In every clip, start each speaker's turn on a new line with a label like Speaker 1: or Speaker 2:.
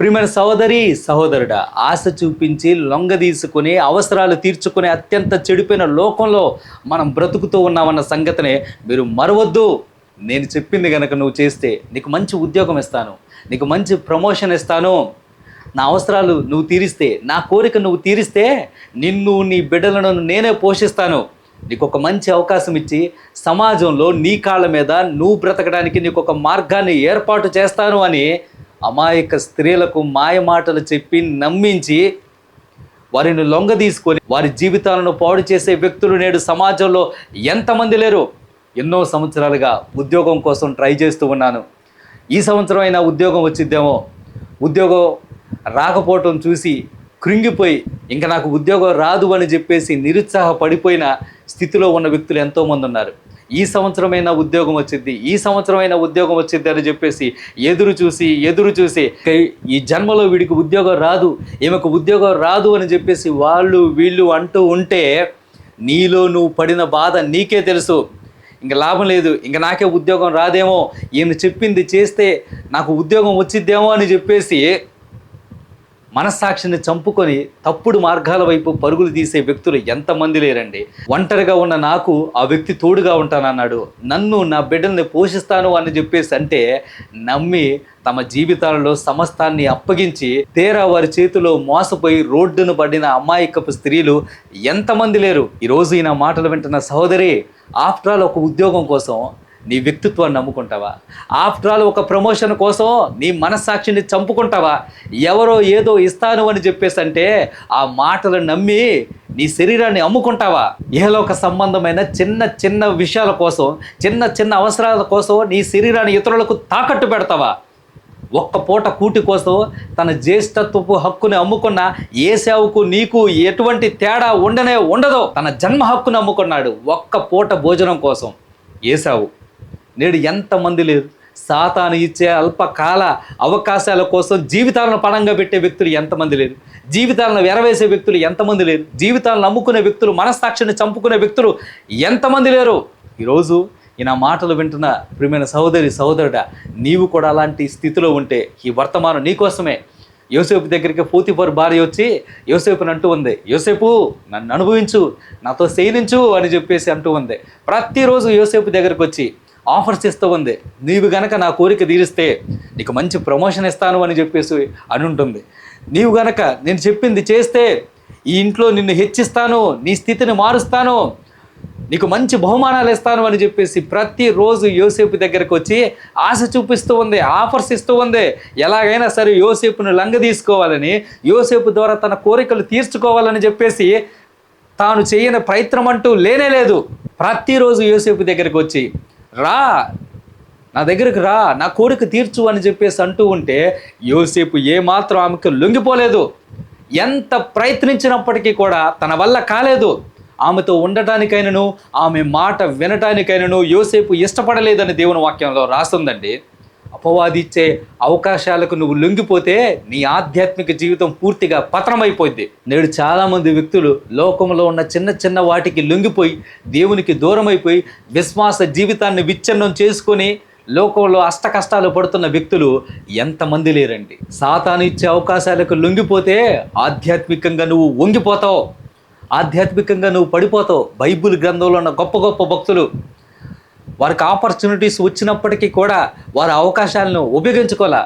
Speaker 1: ప్రియమైన సహోదరి సహోదరుడా ఆశ చూపించి లొంగ తీసుకుని అవసరాలు తీర్చుకునే అత్యంత చెడిపోయిన లోకంలో మనం బ్రతుకుతూ ఉన్నామన్న సంగతినే మీరు మరవద్దు. నేను చెప్పింది కనుక నువ్వు చేస్తే నీకు మంచి ఉద్యోగం ఇస్తాను నీకు మంచి ప్రమోషన్ ఇస్తాను. నా అవసరాలు నువ్వు తీరిస్తే నా కోరిక నువ్వు తీరిస్తే నిన్ను నీ బిడ్డలను నేనే పోషిస్తాను. నీకు ఒక మంచి అవకాశం ఇచ్చి సమాజంలో నీ కాళ్ళ మీద నువ్వు బ్రతకడానికి నీకు ఒక మార్గాన్ని ఏర్పాటు చేస్తాను అని అమాయక స్త్రీలకు మాయ మాటలు చెప్పి నమ్మించి వారిని లొంగ తీసుకొని వారి జీవితాలను పాడు చేసే వ్యక్తులు నేడు సమాజంలో ఎంతమంది లేరు. ఎన్నో సంవత్సరాలుగా ఉద్యోగం కోసం ట్రై చేస్తూ ఉన్నాను. ఈ సంవత్సరం అయినా ఉద్యోగం వచ్చిద్దేమో. ఉద్యోగం రాకపోవటం చూసి కృంగిపోయి ఇంకా నాకు ఉద్యోగం రాదు అని చెప్పేసి నిరుత్సాహపడిపోయిన స్థితిలో ఉన్న వ్యక్తులు ఎంతోమంది ఉన్నారు. ఈ సంవత్సరమైనా ఉద్యోగం వచ్చింది ఈ సంవత్సరమైనా ఉద్యోగం వచ్చింది అని చెప్పేసి ఎదురు చూసి ఎదురు చూసి ఈ జన్మలో వీడికి ఉద్యోగం రాదు ఈమెకు ఉద్యోగం రాదు అని చెప్పేసి వాళ్ళు వీళ్ళు అంటూ ఉంటే నీలో నువ్వు పడిన బాధ నీకే తెలుసు. ఇంక లాభం లేదు ఇంక నాకే ఉద్యోగం రాదేమో ఈయన చెప్పింది చేస్తే నాకు ఉద్యోగం వచ్చిద్దేమో అని చెప్పేసి మనస్సాక్షిని చంపుకొని తప్పుడు మార్గాల వైపు పరుగులు తీసే వ్యక్తులు ఎంతమంది లేరండి. ఒంటరిగా ఉన్న నాకు ఆ వ్యక్తి తోడుగా ఉంటానన్నాడు. నన్ను నా బిడ్డల్ని పోషిస్తాను అని చెప్పేసి అంటే నమ్మి తమ జీవితాలలో సమస్తాన్ని అప్పగించి తీరా వారి చేతిలో మోసపోయి రోడ్డును పడిన అమాయకపు స్త్రీలు ఎంతమంది లేరు. ఈరోజు ఈయన నా మాటలు వింటున్న సహోదరి ఆఫ్టర్ ఆల్ ఒక ఉద్యోగం కోసం నీ వ్యక్తిత్వాన్ని నమ్ముకుంటావా? ఆఫ్టర్ ఆల్ ఒక ప్రమోషన్ కోసం నీ మనస్సాక్షిని చంపుకుంటావా? ఎవరో ఏదో ఇస్తాను అని చెప్పేసి అంటే ఆ మాటలు నమ్మి నీ శరీరాన్ని అమ్ముకుంటావా? ఏలోక సంబంధమైన చిన్న చిన్న విషయాల కోసం చిన్న చిన్న అవసరాల కోసం నీ శరీరాన్ని ఇతరులకు తాకట్టు పెడతావా? ఒక్క పూట కూటి కోసం తన జ్యేష్ఠత్వపు హక్కుని అమ్ముకున్న ఏసావుకు నీకు ఎటువంటి తేడా ఉండనే ఉండదు. తన జన్మ హక్కును అమ్ముకున్నాడు ఒక్క పూట భోజనం కోసం. ఏసావు నేడు ఎంతమంది లేరు. సాతాను ఇచ్చే అల్పకాల అవకాశాల కోసం జీవితాలను పణంగా పెట్టే వ్యక్తులు ఎంతమంది లేరు. జీవితాలను వెరవేసే వ్యక్తులు ఎంతమంది లేరు. జీవితాలను నమ్ముకునే వ్యక్తులు మనస్సాక్షిని చంపుకునే వ్యక్తులు ఎంతమంది లేరు. ఈరోజు ఈ నా మాటలు వింటున్న ప్రియమైన సహోదరి సహోదరుడా నీవు కూడా అలాంటి స్థితిలో ఉంటే ఈ వర్తమానం నీకోసమే యోసేపు దగ్గరికి పోతిఫర్ భార్య వచ్చి యోసేపుని అంటూ ఉంది. యోసేపు నన్ను అనుభవించు నాతో శయనించు అని చెప్పేసి అంటూ ఉంది. ప్రతిరోజు యోసేపు దగ్గరికి వచ్చి ఆఫర్స్ ఇస్తూ ఉంది. నీవు గనక నా కోరిక తీరిస్తే నీకు మంచి ప్రమోషన్ ఇస్తాను అని చెప్పేసి అని ఉంటుంది. నీవు గనక నేను చెప్పింది చేస్తే ఈ ఇంట్లో నిన్ను హెచ్చిస్తాను నీ స్థితిని మారుస్తాను నీకు మంచి బహుమానాలు ఇస్తాను అని చెప్పేసి ప్రతిరోజు యోసేపు దగ్గరకు వచ్చి ఆశ చూపిస్తూ ఉంది ఆఫర్స్ ఇస్తూ ఉంది. ఎలాగైనా సరే యోసేపును లంగ తీసుకోవాలని యోసేపు ద్వారా తన కోరికలు తీర్చుకోవాలని చెప్పేసి తాను చేయని ప్రయత్నం అంటూ లేనే లేదు. ప్రతిరోజు యోసేపు దగ్గరకు వచ్చి రా. నా దగ్గరకు రా. నా కోరిక తీర్చు అని చెప్పేసి అంటూ ఉంటే యోసేపు ఏమాత్రం ఆమెకు లొంగిపోలేదు. ఎంత ప్రయత్నించినప్పటికీ కూడా తన వల్ల కాలేదు. ఆమెతో ఉండటానికైనను ఆమె మాట వినటానికైనను యోసేపు ఇష్టపడలేదని దేవుని వాక్యంలో రాస్తుందండి. అపవాది ఇచ్చే అవకాశాలకు నువ్వు లొంగిపోతే నీ ఆధ్యాత్మిక జీవితం పూర్తిగా పతనమైపోద్ది. నేడు చాలామంది వ్యక్తులు లోకంలో ఉన్న చిన్న చిన్న వాటికి లొంగిపోయి దేవునికి దూరమైపోయి విశ్వాస జీవితాన్ని విచ్ఛిన్నం చేసుకొని లోకంలో అష్ట కష్టాలు పడుతున్న వ్యక్తులు ఎంతమంది లేరండి. సాతాను ఇచ్చే అవకాశాలకు లొంగిపోతే ఆధ్యాత్మికంగా నువ్వు వంగిపోతావు. ఆధ్యాత్మికంగా నువ్వు పడిపోతావు. బైబిల్ గ్రంథంలో ఉన్న గొప్ప గొప్ప భక్తులు వారికి ఆపర్చునిటీస్ వచ్చినప్పటికీ కూడా వారి అవకాశాలను ఉపయోగించుకోలే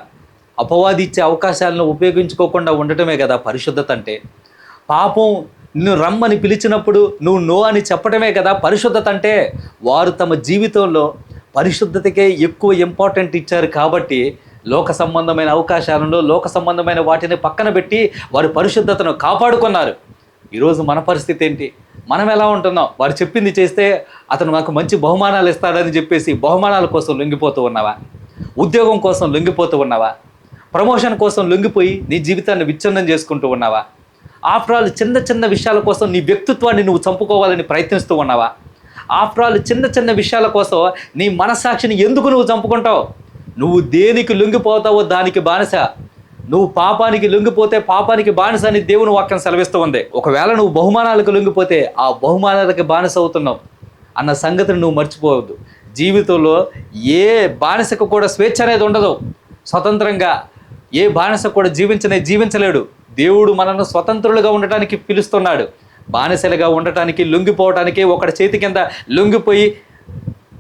Speaker 1: అపవాది ఇచ్చే అవకాశాలను ఉపయోగించుకోకుండా ఉండటమే కదా పరిశుద్ధత అంటే. పాపం నిన్ను రమ్మని పిలిచినప్పుడు నువ్వు నో అని చెప్పడమే కదా పరిశుద్ధత అంటే. వారు తమ జీవితంలో పరిశుద్ధతకే ఎక్కువ ఇంపార్టెంట్ ఇచ్చారు కాబట్టి లోక సంబంధమైన అవకాశాలను లోక సంబంధమైన వాటిని పక్కన పెట్టి వారి పరిశుద్ధతను కాపాడుకున్నారు. ఈరోజు మన పరిస్థితి ఏంటి? మనం ఎలా ఉంటున్నాం? వారు చెప్పింది చేస్తే అతను మాకు మంచి బహుమానాలు ఇస్తాడని చెప్పేసి బహుమానాల కోసం లొంగిపోతూ ఉన్నావా? ఉద్యోగం కోసం లొంగిపోతూ ఉన్నావా? ప్రమోషన్ కోసం లొంగిపోయి నీ జీవితాన్ని విచ్ఛిన్నం చేసుకుంటూ ఉన్నావా? ఆఫ్టర్ ఆల్ చిన్న చిన్న విషయాల కోసం నీ వ్యక్తిత్వాన్ని నువ్వు చంపుకోవాలని ప్రయత్నిస్తూ ఉన్నావా? ఆఫ్టర్ ఆల్ చిన్న చిన్న విషయాల కోసం నీ మనస్సాక్షిని ఎందుకు నువ్వు చంపుకుంటావు? నువ్వు దేనికి లొంగిపోతావో దానికి బానిస. నువ్వు పాపానికి లొంగిపోతే పాపానికి బానిస అని దేవుని వాక్యం సెలవిస్తూ ఉంది. ఒకవేళ నువ్వు బహుమానాలకు లొంగిపోతే ఆ బహుమానాలకు బానిస అవుతున్నావు అన్న సంగతిని నువ్వు మర్చిపోవద్దు. జీవితంలో ఏ బానిసకు కూడా స్వేచ్ఛ అనేది ఉండదు. స్వతంత్రంగా ఏ బానిస కూడా జీవించనే జీవించలేడు. దేవుడు మనల్ని స్వతంత్రులుగా ఉండటానికి పిలుస్తున్నాడు. బానిసలుగా ఉండటానికి లొంగిపోవటానికి ఒకటి చేతి కింద లొంగిపోయి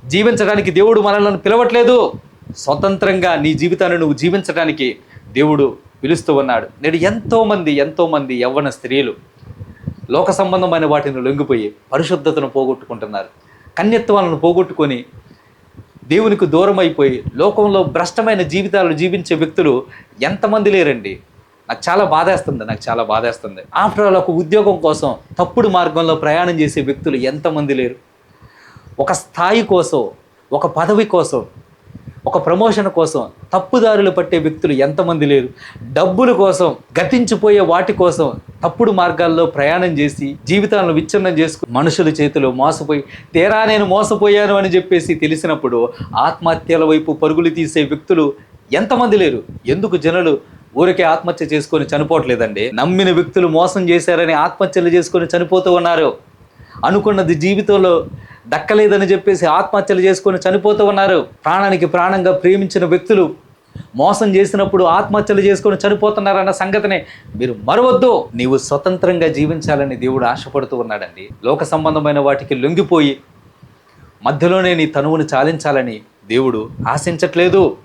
Speaker 1: జీవించడానికి దేవుడు మనల్ని పిలవట్లేదు. స్వతంత్రంగా నీ జీవితాన్ని నువ్వు జీవించడానికి దేవుడు పిలుస్తూ ఉన్నాడు. నేడు ఎంతోమంది ఎంతోమంది యవ్వన స్త్రీలు లోక సంబంధమైన వాటిని లొంగిపోయి పరిశుద్ధతను పోగొట్టుకుంటున్నారు. కన్యత్వాలను పోగొట్టుకొని దేవునికి దూరం అయిపోయి లోకంలో భ్రష్టమైన జీవితాలు జీవించే వ్యక్తులు ఎంతమంది లేరండి? నాకు చాలా బాధేస్తుంది నాకు చాలా బాధేస్తుంది. ఆఫ్టర్ ఆల్ ఒక ఉద్యోగం కోసం తప్పుడు మార్గంలో ప్రయాణం చేసే వ్యక్తులు ఎంతమంది లేరు? ఒక స్థాయి కోసం ఒక పదవి కోసం ఒక ప్రమోషన్ కోసం తప్పుదారులు పట్టే వ్యక్తులు ఎంతమంది లేరు. డబ్బుల కోసం గతించిపోయే వాటి కోసం తప్పుడు మార్గాల్లో ప్రయాణం చేసి జీవితాలను విచ్ఛిన్నం చేసుకుని మనుషుల చేతిలో మోసపోయి తీరా నేను మోసపోయాను అని చెప్పేసి తెలిసినప్పుడు ఆత్మహత్యల వైపు పరుగులు తీసే వ్యక్తులు ఎంతమంది లేరు? ఎందుకు జనులు ఊరికే ఆత్మహత్య చేసుకొని చనిపోవట్లేదండి? నమ్మిన వ్యక్తులు మోసం చేశారని ఆత్మహత్యలు చేసుకొని చనిపోతూ ఉన్నారు. అనుకున్నది జీవితంలో దక్కలేదని చెప్పేసి ఆత్మహత్యలు చేసుకొని చనిపోతూ ఉన్నారు. ప్రాణానికి ప్రాణంగా ప్రేమించిన వ్యక్తులు మోసం చేసినప్పుడు ఆత్మహత్యలు చేసుకొని చనిపోతున్నారన్న సంగతిని మీరు మరవద్దు. నీవు స్వతంత్రంగా జీవించాలని దేవుడు ఆశపడుతూ ఉన్నాడండి. లోక సంబంధమైన వాటికి లొంగిపోయి మధ్యలోనే నీ తనువును చాలించాలని దేవుడు ఆశించట్లేదు.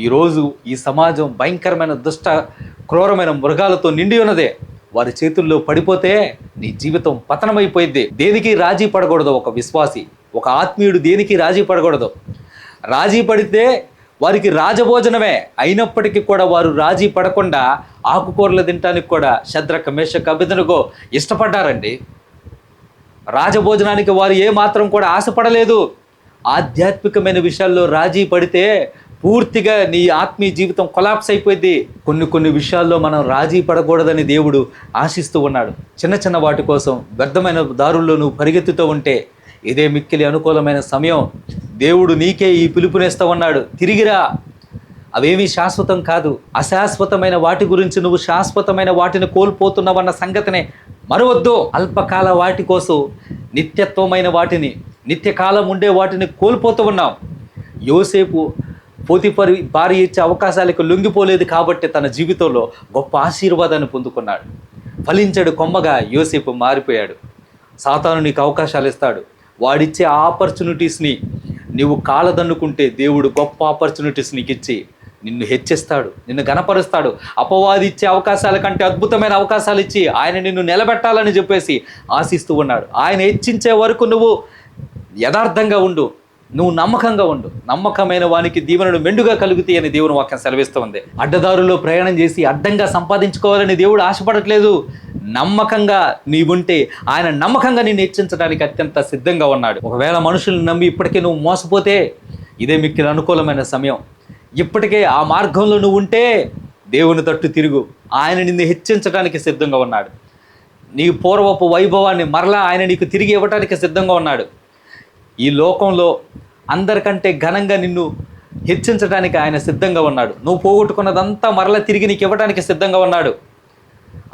Speaker 1: ఈరోజు ఈ సమాజం భయంకరమైన దుష్ట క్రూరమైన మృగాలతో నిండి ఉన్నదే. వారి చేతుల్లో పడిపోతే నీ జీవితం పతనమైపోయింది. దేనికి రాజీ పడకూడదు ఒక విశ్వాసి? ఒక ఆత్మీయుడు దేనికి రాజీ పడకూడదు? రాజీ పడితే వారికి రాజభోజనమే. అయినప్పటికీ కూడా వారు రాజీ పడకుండా ఆకుకూరలు తినడానికి కూడా శద్రక మేషక అభిదనగో ఇష్టపడ్డారండి. రాజభోజనానికి వారు ఏమాత్రం కూడా ఆశపడలేదు. ఆధ్యాత్మికమైన విషయాల్లో రాజీ పడితే పూర్తిగా నీ ఆత్మీయ జీవితం కొలాప్స్ అయిపోయింది. కొన్ని కొన్ని విషయాల్లో మనం రాజీ పడకూడదని దేవుడు ఆశిస్తూ ఉన్నాడు. చిన్న చిన్న వాటి కోసం వ్యర్థమైన దారుల్లో నువ్వు పరిగెత్తుతూ ఉంటే ఇదే మిక్కిలి అనుకూలమైన సమయం. దేవుడు నీకే ఈ పిలుపునేస్తూ ఉన్నాడు. తిరిగిరా అవేమీ శాశ్వతం కాదు. అశాశ్వతమైన వాటి గురించి నువ్వు శాశ్వతమైన వాటిని కోల్పోతున్నావన్న సంగతినే మరవద్దు. అల్పకాల వాటి కోసం నిత్యత్వమైన వాటిని నిత్యకాలం ఉండే వాటిని కోల్పోతూ ఉన్నాం యోసేపు పోతిపరి భార్య ఇచ్చే అవకాశాలకు లొంగిపోలేదు కాబట్టి తన జీవితంలో గొప్ప ఆశీర్వాదాన్ని పొందుకున్నాడు. ఫలించడు కొమ్మగా యోసేపు మారిపోయాడు. సాతాను నీకు అవకాశాలు ఇస్తాడు. వాడిచ్చే ఆపర్చునిటీస్ని నీవు కాలదన్నుకుంటే దేవుడు గొప్ప ఆపర్చునిటీస్ నీకు ఇచ్చి నిన్ను హెచ్చిస్తాడు నిన్ను గనపరుస్తాడు అపవాది ఇచ్చే అవకాశాల కంటే అద్భుతమైన అవకాశాలు ఇచ్చి ఆయన నిన్ను నిలబెట్టాలని చెప్పేసి ఆశిస్తూ ఉన్నాడు. ఆయన హెచ్చించే వరకు నువ్వు యథార్థంగా ఉండు. నువ్వు నమ్మకంగా ఉండు. నమ్మకమైన వానికి దీవెనలు మెండుగా కలుగుతాయి అని దేవుని వాక్యం సెలవిస్తూ ఉంది అడ్డదారులో ప్రయాణం చేసి అడ్డంగా సంపాదించుకోవాలని దేవుడు ఆశపడట్లేదు. నమ్మకంగా నీవుంటే ఆయన నమ్మకంగా నిన్ను హెచ్చించడానికి అత్యంత సిద్ధంగా ఉన్నాడు. ఒకవేళ మనుషుల్ని నమ్మి ఇప్పటికే నువ్వు మోసపోతే ఇదే మిక్కిన అనుకూలమైన సమయం. ఇప్పటికే ఆ మార్గంలో నువ్వు ఉంటే దేవుని తట్టు తిరుగు. ఆయన నిన్ను హెచ్చించడానికి సిద్ధంగా ఉన్నాడు. నీ పూర్వపు వైభవాన్ని మరలా ఆయన నీకు తిరిగి ఇవ్వడానికి సిద్ధంగా ఉన్నాడు. ఈ లోకంలో అందరికంటే ఘనంగా నిన్ను హెచ్చించడానికి ఆయన సిద్ధంగా ఉన్నాడు. నువ్వు పోగొట్టుకున్నదంతా మరలా తిరిగి నీకు ఇవ్వడానికి సిద్ధంగా ఉన్నాడు.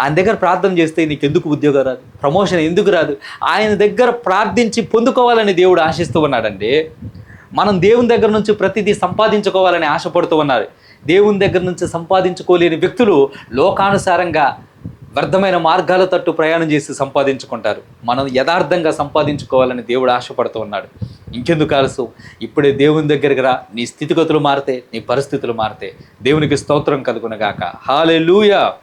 Speaker 1: ఆయన దగ్గర ప్రార్థన చేస్తే నీకు ఎందుకు ఉద్యోగం రాదు? ప్రమోషన్ ఎందుకు రాదు? ఆయన దగ్గర ప్రార్థించి పొందుకోవాలని దేవుడు ఆశిస్తూ ఉన్నాడండి. మనం దేవుని దగ్గర నుంచి ప్రతిదీ సంపాదించుకోవాలని ఆశపడుతూ ఉన్నారు. దేవుని దగ్గర నుంచి సంపాదించుకోలేని వ్యక్తులు లోకానుసారంగా వ్యర్థమైన మార్గాల తట్టు ప్రయాణం చేసి సంపాదించుకుంటారు. మనం యథార్థంగా సంపాదించుకోవాలని దేవుడు ఆశపడుతూ ఉన్నాడు. ఇంకెందుకు కాలుసు ఇప్పుడే దేవుని దగ్గరికి రా. నీ స్థితిగతులు మారితే నీ పరిస్థితులు మారితే దేవునికి స్తోత్రం కలుగునగాక. హాలే